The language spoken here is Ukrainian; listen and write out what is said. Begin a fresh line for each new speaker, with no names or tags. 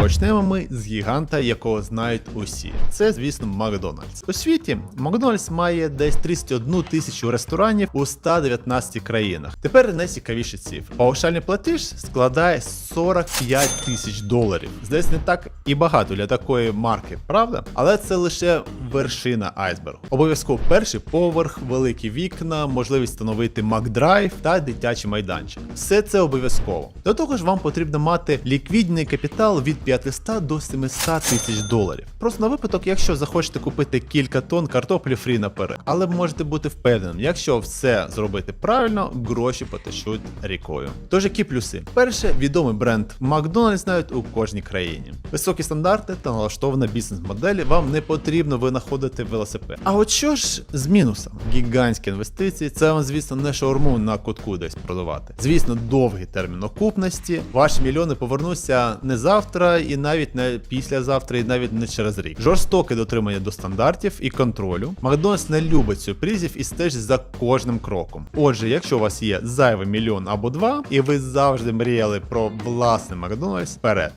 Почнемо ми з гіганта, якого знають усі. Це, звісно, Макдональдс. У світі Макдональдс має десь 31 тисячу ресторанів у 119 країнах. Тепер найцікавіші цифри. Паушальний платеж складає 45 тисяч доларів. Здається, не так і багато для такої марки, правда? Але це лише вершина айсбергу. Обов'язково перший поверх, великі вікна, можливість встановити Макдрайв та дитячий майданчик. Все це обов'язково. До того ж, вам потрібно мати ліквідний капітал від 500 до 700 тисяч доларів. Просто на випадок, якщо захочете купити кілька тонн картоплі фрі наперед. Але можете бути впевненим, якщо все зробити правильно, гроші потечуть рікою. Тож які плюси? Перше, відомий бренд Макдональдс знають у кожній країні. Високі стандарти та налаштована бізнес-моделі вам не потрібно винаходити велосипед. А от що ж з мінусом? Гігантські інвестиції, це вам, звісно, не шаурму на кутку десь продавати. Звісно, довгий термін окупності. Ваші мільйони повернуться не завтра, і навіть не післязавтра, і навіть не через рік. Жорстоке дотримання до стандартів і контролю. Макдональдс не любить сюрпризів і стежить за кожним кроком. Отже, якщо у вас є зайвий мільйон або два, і ви завжди мріяли про власний Макдональдс, вперед.